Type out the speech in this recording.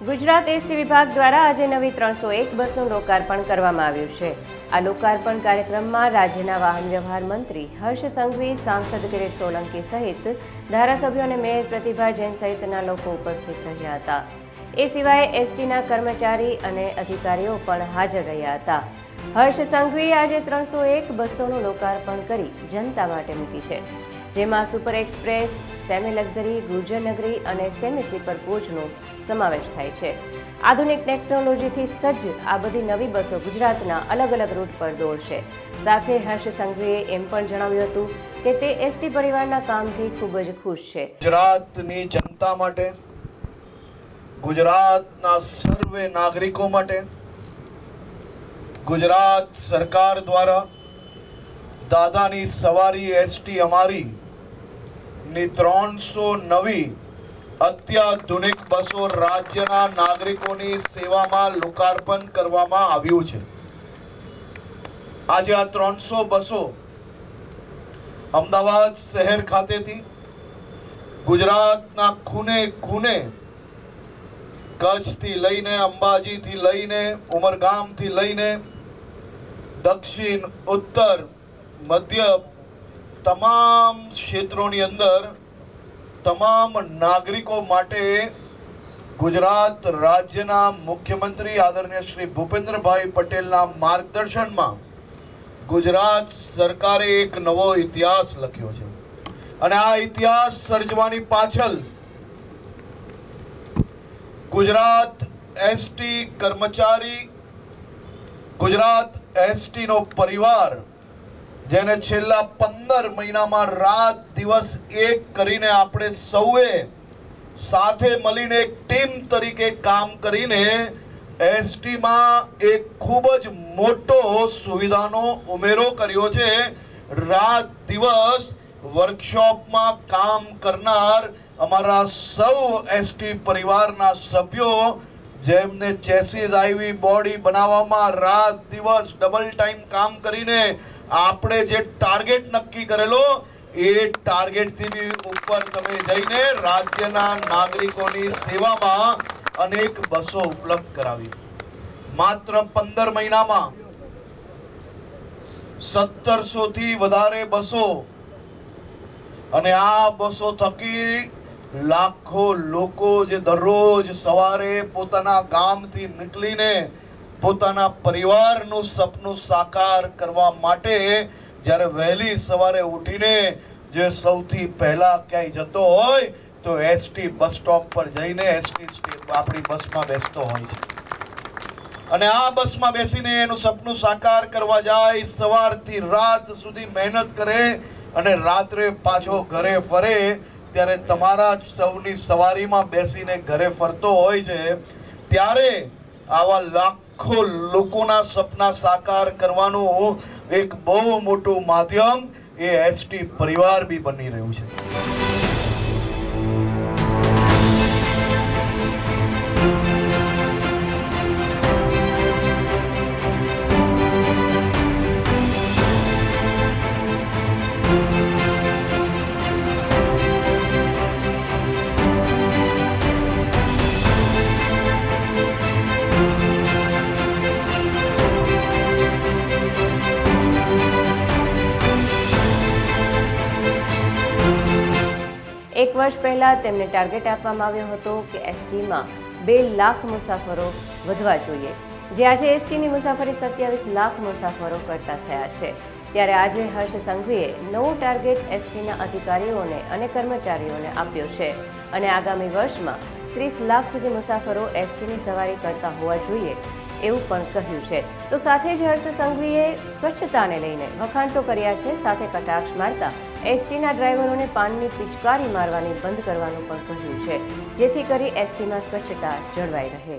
ST વિભાગ દ્વારા આજે નવી ત્રણસો એક બસનું લોકાર્પણ કરવામાં આવ્યું છે. આ લોકાર્પણ કાર્યક્રમમાં રાજ્યના વાહન વ્યવહાર મંત્રી હર્ષ સંઘવી, સાંસદ કિરીટ સોલંકી સહિત ધારાસભ્યો અને મેયર પ્રતિભા જૈન સહિતના લોકો ઉપસ્થિત રહ્યા હતા. એ સિવાય એસટીના કર્મચારી અને અધિકારીઓ પણ હાજર રહ્યા હતા. હર્ષ સંઘવીએ આજે ત્રણસો એક બસોનું લોકાર્પણ કરી જનતા માટે મૂકી છે. જેમાં super express, semi luxury, Gurjarnagari અને સેમી સ્લીપર કોચનો સમાવેશ થાય છે. આધુનિક ટેકનોલોજીથી સજ્જ આ બધી નવી બસો ગુજરાતના અલગ અલગ રૂટ પર દોડશે. સાથે હર્ષ સંઘવીએ એમ પણ જણાવ્યું હતું કે તે એસટી પરિવારના કામથી ખૂબ જ ખુશ છે. ગુજરાતની જનતા માટે, ગુજરાતના સર્વે નાગરિકો માટે, ગુજરાત સરકાર દ્વારા દાદાની સવારી એસટી અમારી ની ત્રણસો નવી અત્યાધુનિક બસો રાજ્યના નાગરિકોની સેવામાં લોકાર્પણ કરવામાં આવ્યું છે. આજે આ ત્રણસો બસો અમદાવાદ શહેર ખાતેથી ગુજરાતના ખૂને ખૂને કચ્છથી લઈને, અંબાજીથી લઈને, ઉમરગામથી લઈને દક્ષિણ, ઉત્તર, મધ્ય તમામ ક્ષેત્રોની અંદર તમામ નાગરિકો માટે ગુજરાત રાજ્યના મુખ્યમંત્રી આદરણીય શ્રી ભૂપેન્દ્રભાઈ પટેલના માર્ગદર્શનમાં ગુજરાત સરકારે એક નવો ઇતિહાસ લખ્યો છે. અને આ ઇતિહાસ સર્જવાની પાછળ ગુજરાત એસટી કર્મચારી, ગુજરાત એસટીનો પરિવાર જેને છેલ્લા પંદર મહિનામાં રાત દિવસ એક કરીને આપણે સૌએ સાથે મળીને એક ટીમ તરીકે કામ કરીને એસટીમાં એક ખૂબ જ મોટો સુવિધાનો ઉમેરો કર્યો છે. રાત દિવસ વર્કશોપમાં કામ કરનાર અમારા સૌ એસટી પરિવારના સભ્યો જેમને ચેસીસ આવી બોડી બનાવવામાં રાત દિવસ ડબલ ટાઈમ કામ કરીને આપણે જે ટાર્ગેટ નક્કી કરેલો, એ ટાર્ગેટથી બી ઉપર તમે જઈને રાજ્યના નાગરિકોની સેવામાં અનેક બસો ઉપલબ્ધ કરાવી. માત્ર પંદર મહિનામાં સત્તરસો થી વધારે બસો અને આ બસો થકી લાખો લોકો જે દરરોજ સવારે પોતાના ગામથી નીકળીને પોતાના પરિવારનું સપનું સાકાર કરવા માટે જ્યારે વહેલી સવારે ઉઠીને જે સૌથી પહેલા ક્યાંય જતો હોય તો એસટી બસ સ્ટોપ પર જઈને એસટી આપણી બસમાં બેસતો હોય છે. અને આ બસમાં બેસીને એનું સપનું સાકાર કરવા જાય, સવારથી રાત સુધી મહેનત કરે અને રાત્રે પાછો ઘરે ફરે, ત્યારે તમારા જ સૌની સવારીમાં બેસીને ઘરે ફરતો હોય છે, ત્યારે આવા લાખો લોકોના સપના સાકાર કરવાનું એક બહુ મોટું માધ્યમ એ એસટી પરિવાર બી બની રહ્યું છે. વર્ષ પહેલાં તેમને ટાર્ગેટ આપવામાં આવ્યો હતો કે એસટીમાં બે લાખ મુસાફરો વધવા જોઈએ. જે આજે એસટીની મુસાફરી સત્યાવીસ લાખ મુસાફરો કરતા થયા છે. ત્યારે આજે હર્ષ સંઘવીએ નવું ટાર્ગેટ એસટીના અધિકારીઓને અને કર્મચારીઓને આપ્યો છે અને આગામી વર્ષમાં ત્રીસ લાખ સુધી મુસાફરો એસટીની સવારી કરતા હોવા જોઈએ એવું પણ કહ્યું છે. તો સાથે જ હર્ષ સંઘવીએ સ્વચ્છતાને લઈને વખાણ તો કર્યા છે, સાથે કટાક્ષ મારતા એસટીના ડ્રાઈવરોને પાનની પિચકારી મારવાની બંધ કરવાનું પણ કહ્યું છે, જેથી કરી એસટીમાં સ્વચ્છતા જળવાઈ રહે.